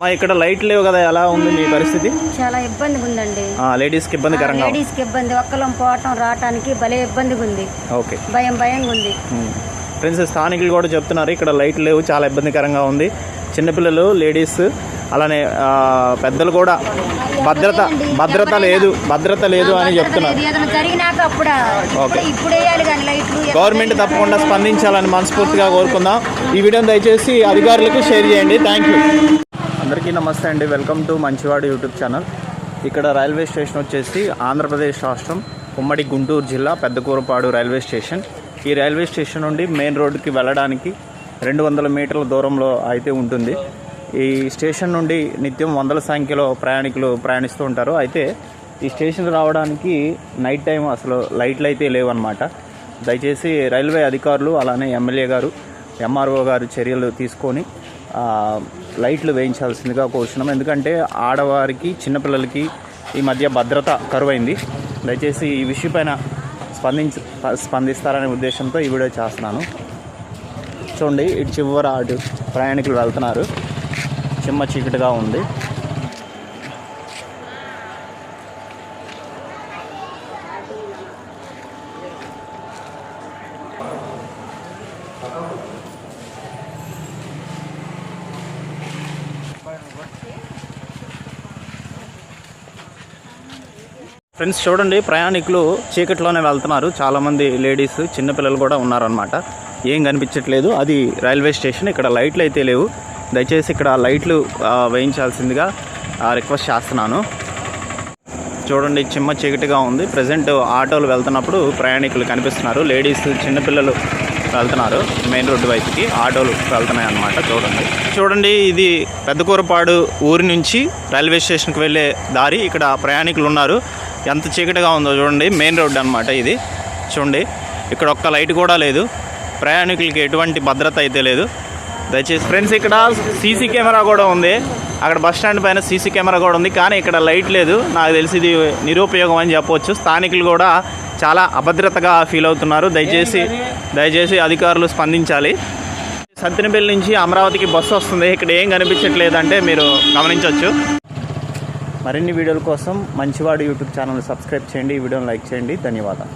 మా ఇక్కడ లైట్ లేవు కదా ఎలా ఉంది మీ పరిస్థితి? చాలా ఇబ్బందిగా ఉందండి ఆ, లేడీస్కి ఇబ్బందికరంగా ఉంది. లేడీస్కి ఇబ్బంది ఒక్కలం పోవటం రావటానికి భలే ఇబ్బందిగా ఉంది ఓకే. భయం భయంగా ఉంది. ఫ్రెండ్స్ స్థానికులు కూడా చెప్తున్నారు ఇక్కడ లైట్ లేవు చాలా ఇబ్బందికరంగా ఉంది. చిన్నపిల్లలు లేడీస్ అలానే పెద్దలు కూడా. భద్రత భద్రత లేదు భద్రత లేదు అని చెప్తున్నారు. గవర్నమెంట్ తప్పకుండా స్పందించాలని మనస్ఫూర్తిగా కోరుకుందాం. ఈ వీడియోని దయచేసి అధికారులకు షేర్ చేయండి. Thank you. అందరికీ నమస్తే అండి. వెల్కమ్ టు మంచివాడు యూట్యూబ్ ఛానల్ ఇక్కడ రైల్వే స్టేషన్ వచ్చేసి ఆంధ్రప్రదేశ్ రాష్ట్రం ఉమ్మడి గుంటూరు జిల్లా పెద్దకూరపాడు రైల్వే స్టేషన్. ఈ రైల్వే స్టేషన్ నుండి మెయిన్ రోడ్డుకి వెళ్ళడానికి రెండు వందల మీటర్ల దూరంలో అయితే ఉంటుంది. ఈ స్టేషన్ నుండి నిత్యం వందల సంఖ్యలో ప్రయాణికులు ప్రయాణిస్తూ ఉంటారు. అయితే ఈ స్టేషన్ రావడానికి నైట్ టైం అసలు లైట్లు అయితే లేవన్నమాట. దయచేసి రైల్వే అధికారులు అలానే ఎమ్మెల్యే గారు ఎంఆర్ఓ గారు చర్యలు తీసుకొని లైట్లు వేయించాల్సిందిగా కోరుచున్నాం ఎందుకంటే ఆడవారికి చిన్నపిల్లలకి ఈ మధ్య భద్రత కరువైంది. దయచేసి ఈ విషయపైన స్పందించ స్పందిస్తారనే ఉద్దేశంతో ఈ వీడియో చేస్తున్నాను. చూడండి ఇటు చివర అటు ప్రయాణికులు వెళ్తున్నారు. చిమ్మ చీకటిగా ఉంది. ఫ్రెండ్స్ చూడండి ప్రయాణికులు చీకట్లోనే వెళ్తున్నారు. చాలామంది లేడీస్ చిన్నపిల్లలు కూడా ఉన్నారనమాట ఏం కనిపించట్లేదు. అది రైల్వే స్టేషన్. ఇక్కడ లైట్లు అయితే లేవు. దయచేసి ఇక్కడ లైట్లు వేయించాల్సిందిగా రిక్వెస్ట్ చేస్తున్నాను. చూడండి చిమ్మ చీకటిగా ఉంది. ప్రజెంట్ ఆటోలు వెళ్తున్నప్పుడు ప్రయాణికులు కనిపిస్తున్నారు. లేడీస్ చిన్నపిల్లలు వెళ్తున్నారు మెయిన్ రోడ్డు వైపుకి. ఆటోలు వెళ్తున్నాయి అన్నమాట చూడండి. చూడండి ఇది పెద్దకూరపాడు ఊరి నుంచి రైల్వే స్టేషన్కి వెళ్ళే దారి. ఇక్కడ ప్రయాణికులు ఉన్నారు. ఎంత చీకటిగా ఉందో చూడండి మెయిన్ రోడ్డు అనమాట ఇది. చూడండి ఇక్కడ ఒక్క లైట్ కూడా లేదు. ప్రయాణికులకి ఎటువంటి భద్రత అయితే లేదు. దయచేసి ఫ్రెండ్స్ ఇక్కడ సీసీ కెమెరా కూడా ఉంది. అక్కడ బస్ స్టాండ్ పైన సీసీ కెమెరా కూడా ఉంది. కానీ ఇక్కడ లైట్ లేదు. నాకు తెలిసి ఇది నిరుపయోగం అని చెప్పవచ్చు స్థానికులు కూడా చాలా అభద్రతగా ఫీల్ అవుతున్నారు. దయచేసి దయచేసి అధికారులు స్పందించాలి. సత్తినపల్లి నుంచి అమరావతికి బస్సు వస్తుంది. ఇక్కడ ఏం కనిపించట్లేదంటే మీరు గమనించవచ్చు మరిన్ని వీడియోల కోసం మంచివాడు యూట్యూబ్ ఛానల్ సబ్స్క్రైబ్ చేయండి. ఈ వీడియోని లైక్ చేయండి. ధన్యవాదాలు.